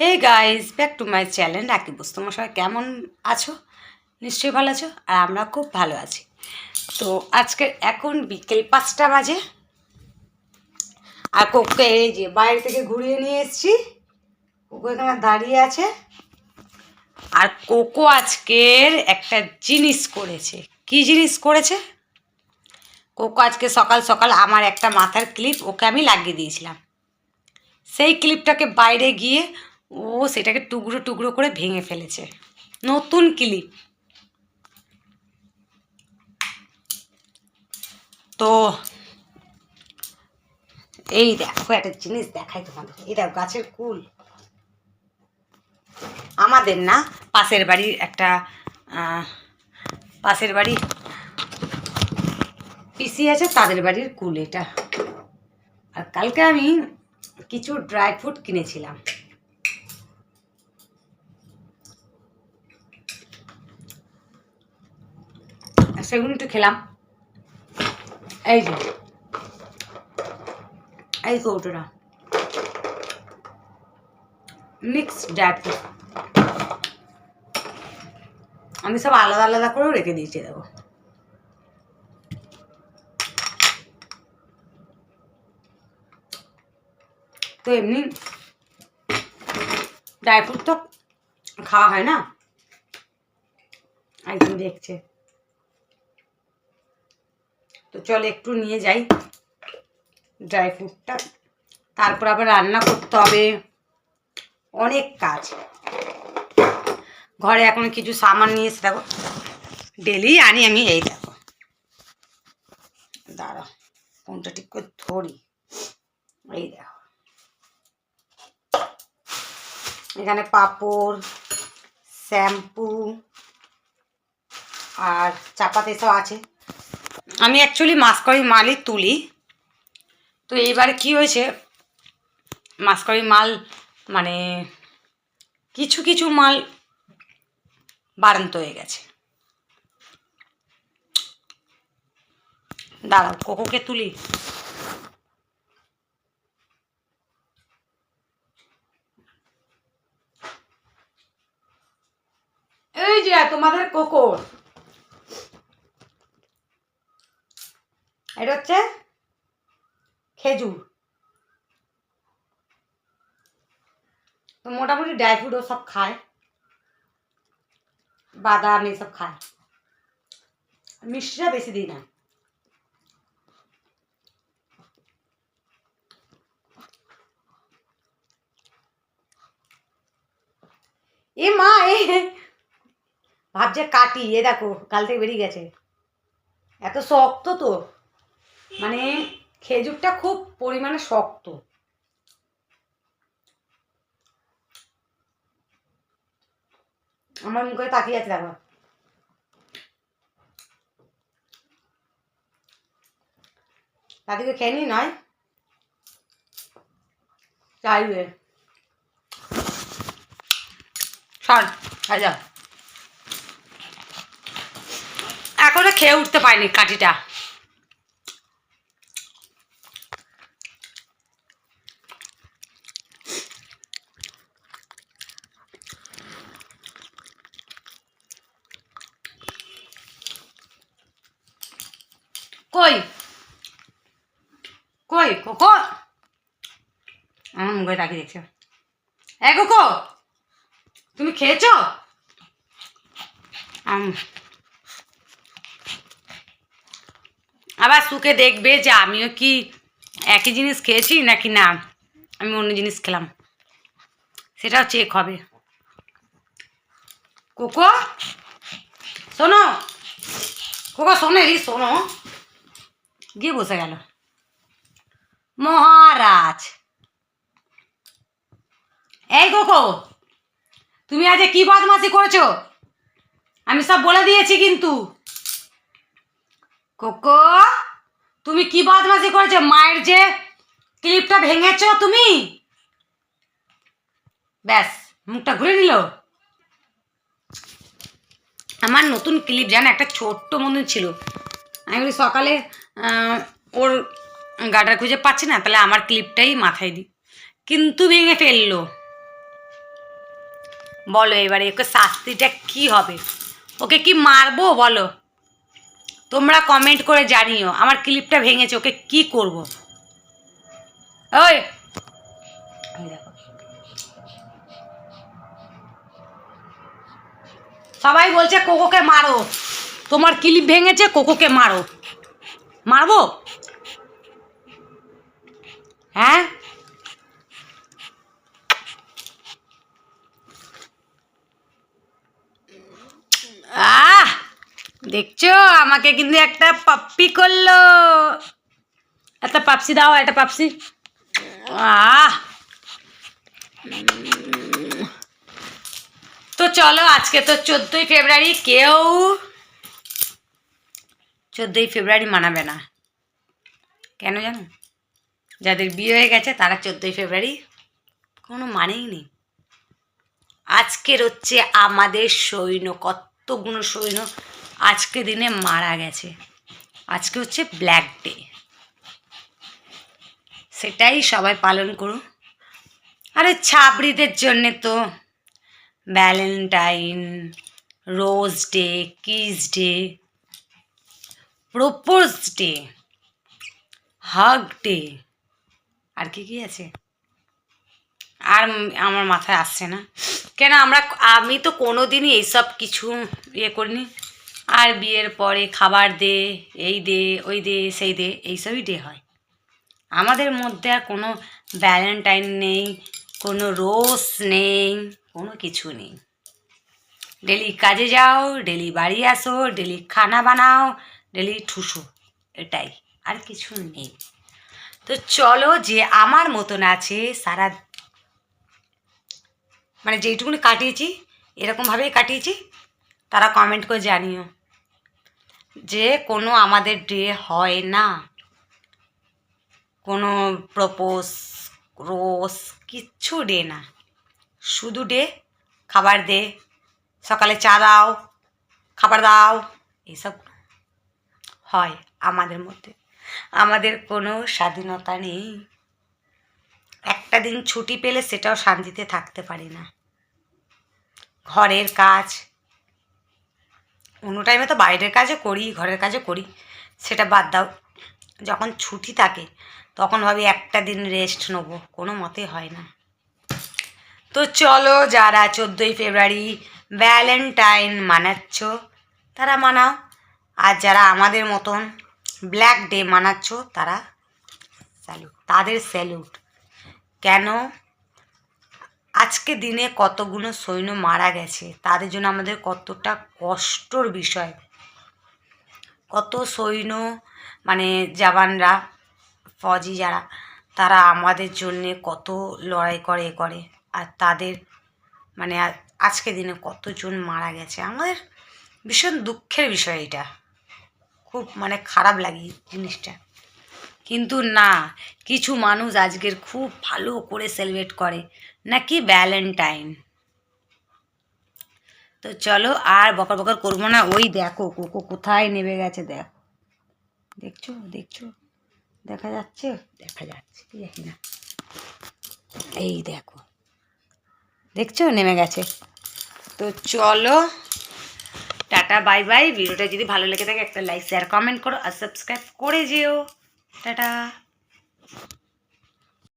Hey guys back to my channel Rakibus তোমার সবাই কেমন আছো? নিশ্চয়ই ভালো আছো, আর আমরা খুব ভালো আছি। তো আজকে এখন বিকেল পাঁচটা বাজে। আর কোককে এই যে বাইরে থেকে ঘুরিয়ে নিয়ে এসেছি। কোকো এখানে দাঁড়িয়ে আছে। আর কোকো আজকের একটা জিনিস করেছে। কি জিনিস করেছে? কোকো আজকে সকাল সকাল আমার একটা মাথার ক্লিপ ওকে আমি লাগিয়ে দিয়েছিলাম। সেই ক্লিপটাকে বাইরে গিয়ে ও সেটাকে টুকরো টুকরো করে ভেঙে ফেলেছে। নতুন ক্লিপ। তো এই দেখো একটা জিনিস দেখাই তোমাদের। এই দেখো গাছের কুল। আমাদের না পাশের বাড়ির একটা পাশের বাড়ি পিসি আছে, তাদের বাড়ির কুল এটা। আর কালকে আমি কিছু ড্রাই ফ্রুট কিনেছিলাম। সেগুলো একটু খেলাম। এই যে। এই কৌটোটা। মিক্স ড্রাই ফ্রুট আমি সব আলাদা আলাদা করেও রেখে দিয়েছি দেখো। তো এমনি ড্রাই ফ্রুট তো খাওয়া হয় না? একদম দেখছে। চল একটু নিয়ে যাই ড্রাই ফ্রুটটা তারপর আবার রান্না করতে হবে। অনেক কাজ। ঘরে এখন কিছু সামান নিয়ে এসে দেখো। ডেলি আনি আমি এই দেখো। দাঁড়া কোনটা ঠিক করে ধরি। এই দেখো। এখানে পাপড়, শ্যাম্পু আর চাপাতি সব আছে। আমি অ্যাকচুয়ালি মাসকরি মালই তুলি। তো এইবারে কি হয়েছে? মাসকরি মাল মানে কিছু কিছু মাল বাড়ন্ত হয়ে গেছে। দাঁড়াও, কোকোকে তুলি। এই যে তোমাদের কোকো। এটা হচ্ছে খেজুর। তো মোটামুটি ড্রাই ফ্রুট সব খায়। বাদাম এসব খায়। মিষ্টিটা বেশি দিই না। এ মা, এ ভাবছে কাটি। এ দেখো, কাল থেকে বেরিয়ে গেছে। এত শক্ত তো। মানে খেজুরটা খুব পরিমাণে শক্ত। আমার মুখে তাকিয়ে আছে দেখো। দাদিকে খেয়ে নি নয়? চাইবে খাই এখনও খেয়ে উঠতে পারিনি কাঠিটা। কই? কই, কোকো? আমার মুখে তাকিয়ে দেখছ। এ, কোকো? তুমি খেয়েছো? আবার সুকে দেখবে যে আমিও কি একই জিনিস খেয়েছি নাকি না? আমি অন্য জিনিস খেলাম। সেটাও চেক হবে কোকো? শোনো। কোকো, শোনো রি শোনো। গিয়ে বসে গেল। মহারাজ! এই কোকো তুমি আজ কি বদমাসি করেছ? আমি সব বলে দিয়েছি কিন্তু। কোকো তুমি কি বদমাসি করেছ? মায়ের যে ক্লিপটা ভেঙেছো তুমি? ব্যাস, মুখটা ঘুরে নিল। আমার নতুন ক্লিপ জানো একটা ছোট্ট মতন ছিল। আমি বলি, সকালে ওর গাডার খুঁজে পাচ্ছি না, তাহলে আমার ক্লিপটাই মাথায় দিই কিন্তু ভেঙে ফেলল। বলো এবারে, ওকে শাস্তিটা কি হবে? ওকে কি মারবো, বলো? তোমরা কমেন্ট করে জানিও, আমার ক্লিপটা ভেঙেছে, ওকে কি করব? ওই! সবাই বলছে, কোকোকে মারো। তোমার ক্লিপ ভেঙেছে, কোকোকে মারো। মারবো? হ্যাঁ? আহ! দেখছ, আমাকে কিন্তু একটা পাপ্পি করল। একটা পাপসি দাও, একটা পাপসি। আহ! তো চলো, আজকে তো চোদ্দোই ফেব্রুয়ারি, কেউ চোদ্দোই ফেব্রুয়ারি মানাবে না। কেন জানো? যাদের বিয়ে হয়ে গেছে, তারা চোদ্দোই ফেব্রুয়ারি কোনো মানেই নেই। আজকের হচ্ছে আমাদের সৈন্য কতগুলো সৈন্য আজকে দিনে মারা গেছে। আজকে হচ্ছে ব্ল্যাক ডে সেটাই সবাই পালন করুন। আরে ছাবড়িদের জন্যে তো Valentine Rose Day Kiss Day Propose Day Hug Day আর কি কি আছে? আর আমার মাথায় আসছে না। কেন আমরা আমি তো কোনো দিনই এইসব কিছু ইয়ে করিনি। আর বিয়ের পরে খাবার দে, এই দে, ওই দে, সেই দে, এইসবই ডে হয়। আমাদের মধ্যে আর কোনো ভ্যালেন্টাইন নেই, কোনো রোজ নেই, কোনো কিছু নেই। ডেলি কাজে যাও ডেলি বাড়ি আসো ডেলি খানা বানাও ডেলি ঠুসু, এটাই, আর কিছু নেই। তো চলো যে আমার মতন আছে, সারা মানে যেইটুকুনি কাটিয়েছি এরকমভাবেই কাটিয়েছি, তারা কমেন্ট করে জানিও যে কোনো আমাদের ডে হয় না। কোনো প্রপোজ রোজ কিচ্ছু ডে না। শুধু ডে খাবার দে সকালে চা দাও, খাবার দাও এইসব হয় আমাদের মধ্যে। আমাদের কোনো স্বাধীনতা নেই। একটা দিন ছুটি পেলে সেটাও শান্তিতে থাকতে পারি না। ঘরের কাজ, অন্য টাইমে তো বাইরের কাজও করি, ঘরের কাজও করি, সেটা বাদ দাও। যখন ছুটি থাকে, তখন ভাবি একটা দিন রেস্ট নেব, কোনো মতে হয় না। তো চলো যারা চোদ্দোই ফেব্রুয়ারি ভ্যালেন্টাইন মানাচ্ছ, তারা মানাও। আর যারা আমাদের মতন ব্ল্যাক ডে মানাচ্ছ, তারা স্যালুট তাদের স্যালুট কেন? আজকে দিনে কতগুলো সৈন্য মারা গেছে, তাদের জন্য আমাদের কতটা কষ্টর বিষয়। কত সৈন্য মানে জাবানরা ফজি যারা, তারা আমাদের জন্যে কত লড়াই করে করে। আর তাদের মানে আজকে দিনে কতজন মারা গেছে, আমাদের ভীষণ দুঃখের বিষয় এটা। খুব মানে খারাপ লাগে জিনিসটা। কিন্তু না কিছু মানুষ আজকের খুব ভালো করে সেলিব্রেট করে নাকি ভ্যালেন্টাইন তো চলো আর বকর বকর করব না ওই দেখো কোকো কোথায় নেমে গেছে দেখো। দেখছ দেখছ? দেখা যাচ্ছে? দেখা যাচ্ছে। কি জানি না। এই দেখো। দেখছ? নেমে গেছে। তো চলো टाटा बाय बाय भिडियो जी भलो लेगे थे एक लाइक शेयर कमेंट करो और सबसक्राइब कर जिओ टाटा